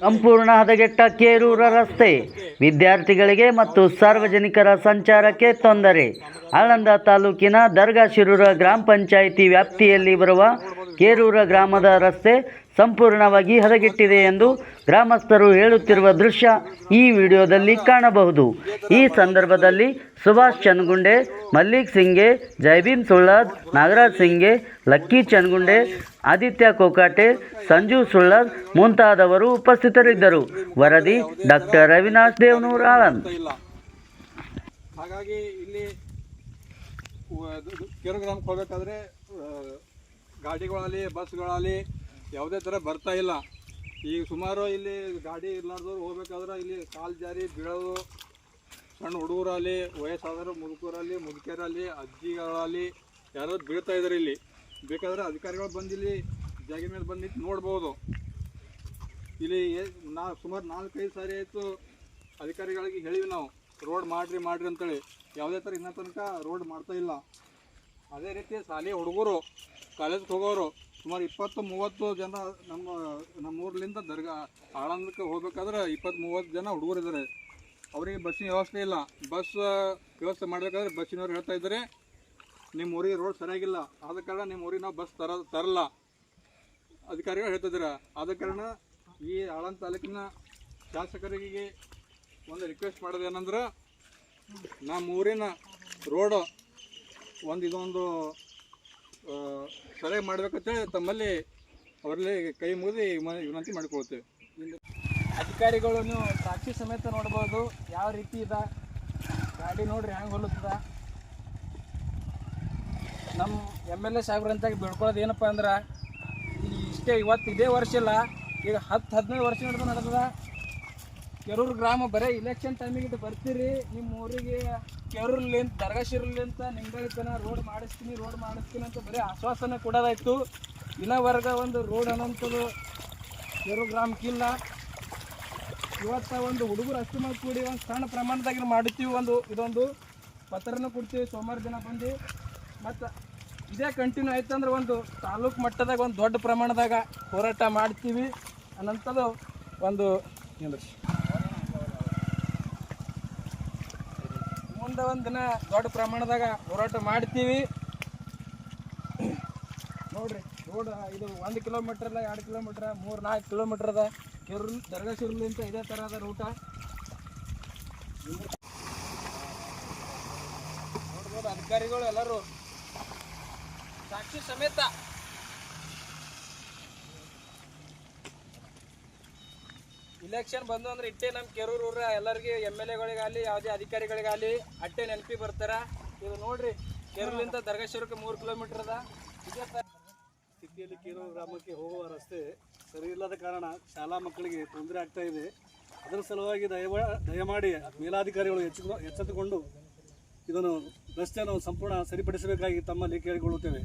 ಸಂಪೂರ್ಣ ಹದಗೆಟ್ಟ ಕೇರೂರ ರಸ್ತೆ. ವಿದ್ಯಾರ್ಥಿಗಳಿಗೆ ಮತ್ತು ಸಾರ್ವಜನಿಕರ ಸಂಚಾರಕ್ಕೆ ತೊಂದರೆ. ಆಳಂದ ತಾಲೂಕಿನ ದರ್ಗಾ ಶಿರೂರ ಗ್ರಾಮ ಪಂಚಾಯಿತಿ ವ್ಯಾಪ್ತಿಯಲ್ಲಿ ಬರುವ ಕೇರೂರ ಗ್ರಾಮದ ರಸ್ತೆ ಸಂಪೂರ್ಣವಾಗಿ ಹದಗೆಟ್ಟಿದೆ ಎಂದು ಗ್ರಾಮಸ್ಥರು ಹೇಳುತ್ತಿರುವ ದೃಶ್ಯ ಈ ವಿಡಿಯೋದಲ್ಲಿ ಕಾಣಬಹುದು. ಈ ಸಂದರ್ಭದಲ್ಲಿ ಸುಭಾಷ್ ಚನ್ಗುಂಡೆ ಮಲ್ಲಿಕ್ ಸಿಂಗೆ ಜೈಬೀಮ್ ಸುಳ್ಳಾದ್, ನಾಗರಾಜ್ ಸಿಂಗೆ ಲಕ್ಕಿ ಚನ್ಗುಂಡೆ ಆದಿತ್ಯ ಕೋಕಾಟೆ, ಸಂಜು ಸುಳ್ಳಾದ್ ಮುಂತಾದವರು ಉಪಸ್ಥಿತರಿದ್ದರು. ವರದಿ ಡಾಕ್ಟರ್ ಅವಿನಾಶ್ ದೇವನೂರ್ ಆಳನ್ ಹಾಗಾಗಿ ಇಲ್ಲಿ ಹೋಗ್ಬೇಕಾದ್ರೆ ಗಾಡಿಗಳಲ್ಲಿ, ಬಸ್ಗಳಲ್ಲಿ ಯಾವುದೇ ಥರ ಬರ್ತಾ ಇಲ್ಲ. ಈಗ ಸುಮಾರು ಇಲ್ಲಿ ಗಾಡಿ ಇರ್ಲಾರ್ದವ್ರು ಹೋಗ್ಬೇಕಾದ್ರೆ ಇಲ್ಲಿ ಕಾಲು ಜಾರಿ, ಬೀಳೋದು. ಸಣ್ಣ ಹುಡುಗರಲ್ಲಿ, ವಯಸ್ಸಾದವರು ಮುದುಕರಲ್ಲಿ, ಮುದುಕಿಯರಲ್ಲಿ ಅಜ್ಜಿಗಳಲ್ಲಿ ಯಾರಾದ್ರು ಬೀಳ್ತಾ ಇದ್ದಾರೆ ಇಲ್ಲಿ. ಬೇಕಾದ್ರೆ ಅಧಿಕಾರಿಗಳು ಬಂದು ಇಲ್ಲಿ ಜಾಗ ಮೇಲೆ ಬಂದು ನಿಂತು ನೋಡ್ಬೋದು. ಇಲ್ಲಿ ನಾ, ಸುಮಾರು ನಾಲ್ಕೈದು ಸಾರಿ ಆಯಿತು ಅಧಿಕಾರಿಗಳಿಗೆ ಹೇಳಿವಿ ನಾವು. ರೋಡ್ ಮಾಡಿರಿ ಮಾಡಿರಿ ಅಂತೇಳಿ. ಯಾವುದೇ ಥರ ಇನ್ನೂ ತನಕ ರೋಡ್ ಮಾಡ್ತಾ ಇಲ್ಲ. ಅದೇ ರೀತಿ ಶಾಲೆ ಹುಡುಗರು ಕಾಲೇಜ್ಗೆ ಹೋಗೋರು ಸುಮಾರು ಇಪ್ಪತ್ತು, ಮೂವತ್ತು ಜನ ನಮ್ಮ ನಮ್ಮ ಊರ್ಲಿಂದ ದರ್ಗಾ ಆಳಂದಕ್ಕೆ ಹೋಗ್ಬೇಕಾದ್ರೆ ಇಪ್ಪತ್ತು, ಮೂವತ್ತು ಜನ ಹುಡುಗರು ಇದ್ದಾರೆ ಅವರಿಗೆ ಬಸ್ಸಿನ ವ್ಯವಸ್ಥೆ ಇಲ್ಲ. ಬಸ್, ವ್ಯವಸ್ಥೆ ಮಾಡಬೇಕಾದ್ರೆ ಬಸ್ಸಿನವ್ರು ಹೇಳ್ತಾ ಇದ್ದಾರೆ, ನಿಮ್ಮ ಊರಿಗೆ ರೋಡ್ ಸರಿಯಾಗಿಲ್ಲ. ಆದ ಕಾರಣ ನಿಮ್ಮ ಊರಿಗೆ ಬಸ್ ತರ, ತರಲ್ಲ. ಅಧಿಕಾರಿಗಳು ಹೇಳ್ತಿದ್ದೀರ ಆದ ಕಾರಣ ಈ ಆಳಂದ ತಾಲೂಕಿನ ಶಾಸಕರಿಗೆ ಒಂದು ರಿಕ್ವೆಸ್ಟ್ ಮಾಡೋದೇನಂದ್ರೆ ನಮ್ಮ ಊರಿನ ರೋಡು ಒಂದು ಇದೊಂದು ಆ, ಮಾಡಬೇಕಂತ ತಮ್ಮಲ್ಲಿ ಅವರಲ್ಲಿ ಕೈ ಮುಗಿದು ವಿನಂತಿ ಮಾಡಿಕೊಳ್ತೇವೆ. ಅಧಿಕಾರಿಗಳನ್ನು ಸಾಕ್ಷಿ ಸಮೇತ ನೋಡ್ಬೋದು ಯಾವ ರೀತಿ ಇದೆ? ಗಾಡಿ ನೋಡ್ರಿ ಹೆಂಗೆ ಹೊಲುತ್ತದ? ನಮ್ಮ ಎಂ ಎಲ್ ಎ ಸಾಹೇಬ್ರಂತಾಗಿ ಬೆಳ್ಕೊಳ್ಳೋದು ಏನಪ್ಪ ಅಂದ್ರೆ ಇಷ್ಟೇ ಇವತ್ತು ಇದೇ ವರ್ಷ ಇಲ್ಲ ಈಗ ಹತ್ತು ಹದಿನೈದು ವರ್ಷ ನಡೆದು ನಡೆದದ. ಕೆರೂರು ಗ್ರಾಮ, ಬರೀ ಇಲೆಕ್ಷನ್ ಟೈಮಿಗೆ ಬರ್ತೀರಿ. ನಿಮ್ಮ ಊರಿಗೆ ಕೆರೂರ್ಲಿಂತ ದರ್ಗಾಶಿರ್ಲಿಂತ ನಿಂಬಳಿ ತನ ರೋಡ್ ಮಾಡಿಸ್ತೀನಿ ರೋಡ್ ಮಾಡಿಸ್ತೀನಿ ಅಂತ ಬರೀ ಆಶ್ವಾಸನೆ ಕೊಡೋದಾಯ್ತು. ಇನ್ನವರೆಗ ಒಂದು ರೋಡ್ ಅನ್ನೋಂಥದ್ದು ಕೆರೂರು ಗ್ರಾಮಕ್ಕಿಲ್ಲ ಇವತ್ತ ಒಂದು ಹುಡುಗರು ಅಷ್ಟು ಮಾಡಿ ಕೂಡಿ ಒಂದು ಸಣ್ಣ ಪ್ರಮಾಣದಾಗ ಮಾಡುತ್ತೀವಿ ಒಂದು, ಇದೊಂದು. ಪತ್ರನೂ ಕೊಡ್ತೀವಿ, ಸೋಮವಾರ ದಿನ ಬಂದು. ಮತ್ತು ಇದೇ ಕಂಟಿನ್ಯೂ ಆಯ್ತಂದ್ರೆ ಒಂದು ತಾಲೂಕು ಮಟ್ಟದಾಗ ಒಂದು ದೊಡ್ಡ ಪ್ರಮಾಣದಾಗ ಹೋರಾಟ ಮಾಡ್ತೀವಿ. ಅನ್ನೋಂಥದ್ದು ಒಂದು ಏನ್ರಿ ಒಂದು ದಿನ ದೊಡ್ಡ ಪ್ರಮಾಣದಾಗ ಹೋರಾಟ ಮಾಡ್ತೀವಿ. ನೋಡ್ರಿ, ರೋಡ್, ಇದು ಒಂದು ಕಿಲೋಮೀಟರ್ ಅಲ್ಲ, ಎರಡು ಕಿಲೋಮೀಟ್ರ್ ಮೂರು, ನಾಲ್ಕು ಕಿಲೋಮೀಟರ್ ಅದ. ಕೆರು ದರ್ಗಾ ಶಿರ್ಲಿಂತ ಇದೇ ಥರ ಅದ ರೂಟ ನೋಡ್ಬೋದು ಅಧಿಕಾರಿಗಳು ಎಲ್ಲರೂ. ಸಾಕ್ಷಿ ಸಮೇತ. ಇಲೆಕ್ಷನ್ ಬಂದು ಅಂದ್ರೆ ಇಟ್ಟೆ ನಮ್ಮ ಕೆರೂರು ಎಲ್ಲರಿಗೆ ಎಂ ಎಲ್ ಎಗಳಿಗಾಗಲಿ ಯಾವುದೇ ಅಧಿಕಾರಿಗಳಿಗಾಗಲಿ ಅಟ್ಟೆ ನೆನಪಿ ಬರ್ತಾರ. ಇದು ನೋಡ್ರಿ ಕೆರೂರ್ಲಿಂದ ದರ್ಗಾಶ್ವರಕ್ಕೆ ಮೂರು ಕಿಲೋಮೀಟರ್ ಅದ. ಇದೇ ಸ್ಥಿತಿಯಲ್ಲಿ ಕೀರೋ ಗ್ರಾಮಕ್ಕೆ ಹೋಗುವ ರಸ್ತೆ ಸರಿ ಇಲ್ಲದ ಕಾರಣ ಶಾಲಾ ಮಕ್ಕಳಿಗೆ ತೊಂದರೆ ಆಗ್ತಾ ಇದೆ. ಅದರ ಸಲುವಾಗಿ ದಯವ, ದಯಮಾಡಿ ಮೇಲಾಧಿಕಾರಿಗಳು ಎಚ್ಚೆತ್ತು ಎಚ್ಚೆತ್ತುಕೊಂಡು ಇದನ್ನು ರಸ್ತೆಯನ್ನು ಸಂಪೂರ್ಣ ಸರಿಪಡಿಸಬೇಕಾಗಿ ತಮ್ಮಲ್ಲಿ ಕೇಳಿಕೊಳ್ಳುತ್ತೇವೆ.